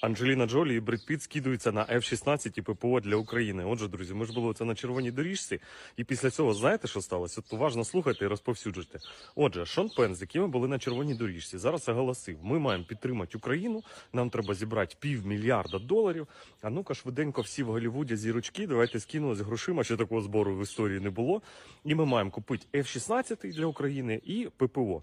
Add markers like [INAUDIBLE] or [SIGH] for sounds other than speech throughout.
Анджеліна Джолі і Бред Піт скидуються на F-16 і ППО для України. Отже, друзі, ми ж були це на червоній доріжці, і після цього знаєте, що сталося? От уважно слухайте і розповсюджуйте. Отже, Шон Пен, з яким ми були на червоній доріжці, зараз оголосив: ми маємо підтримати Україну. Нам треба зібрати півмільярда доларів. А ну-ка, швиденько всі в Голлівуді зірочки. Давайте скинули з грошима. Ще такого збору в історії не було. І ми маємо купити F-16 для України і ППО.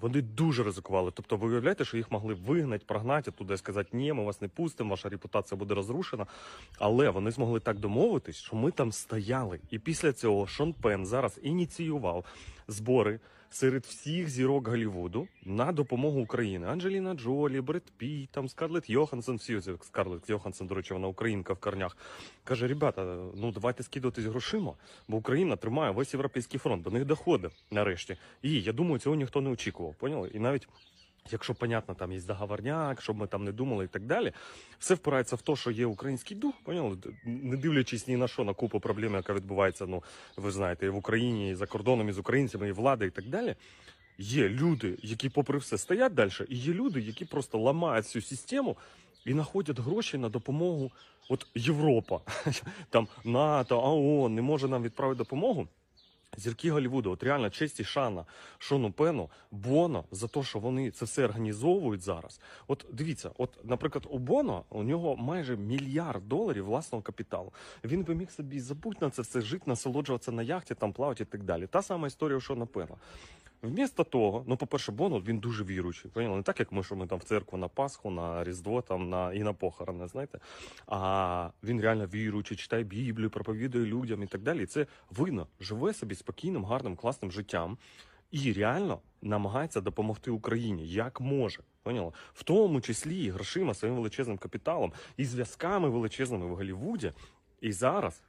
Вони дуже ризикували. Тобто, ви уявляєте, що їх могли вигнати, прогнати туди, сказати, ні, ми вас не пустимо, ваша репутація буде розрушена. Але вони змогли так домовитись, що ми там стояли. І після цього Шон Пен зараз ініціював збори серед всіх зірок Голлівуду на допомогу Україні. Анджеліна Джолі, Бред Піт, там Скарлетт Йоханссон, всі Скарлетт Йоханссон, до речі, вона українка в корнях. Каже: ребята, ну давайте скидуватись грошима, бо Україна тримає весь європейський фронт, до них доходить нарешті. І я думаю, цього ніхто не очікував. Поняли? І навіть. Якщо понятно, там є договорняк, щоб ми там не думали і так далі, все впирається в те, що є український дух, поняли? Не дивлячись ні на що, на купу проблем, яка відбувається, ну ви знаєте, і в Україні, і за кордоном, і з українцями, і влада, і так далі. Є люди, які, попри все, стоять далі, і є люди, які просто ламають цю систему і знаходять гроші на допомогу. От Європа, [LAUGHS] там НАТО, ООН не може нам відправити допомогу. Зірки Голлівуду, от реально і шана Шону Пену, Боно за те, що вони це все організовують зараз. От дивіться, от, наприклад, у Боно у нього майже мільярд доларів власного капіталу. Він би міг собі забути на це все жити, насолоджуватися на яхті, там плавати і так далі. Та сама історія у Шона Пена. Вмісто того, ну, по-перше, Боно він дуже віруючий. Поняли? Не так, як ми, що ми там в церкву на Пасху, на Різдво там, на, і на похорони, знаєте. А він реально віруючий, читає Біблію, проповідує людям і так далі. Це видно, живе собі спокійним, гарним, класним життям. І реально намагається допомогти Україні як може. Поняла? В тому числі і грошима, своїм величезним капіталом, і зв'язками величезними в Голлівуді. І зараз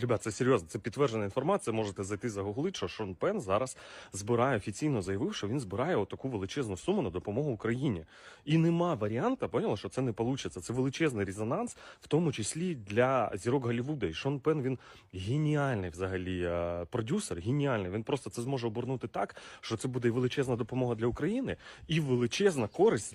Ребят, це серйозно, це підтверджена інформація. Можете зайти загуглити, що Шон Пен зараз збирає офіційно заявив, що він збирає отаку величезну суму на допомогу Україні. І нема варіанта, поняла, що це не вийде. Це величезний резонанс, в тому числі для зірок Голлівуда. І Шон Пен він геніальний взагалі е, продюсер, геніальний. Він просто це зможе обернути так, що це буде величезна допомога для України, і величезна користь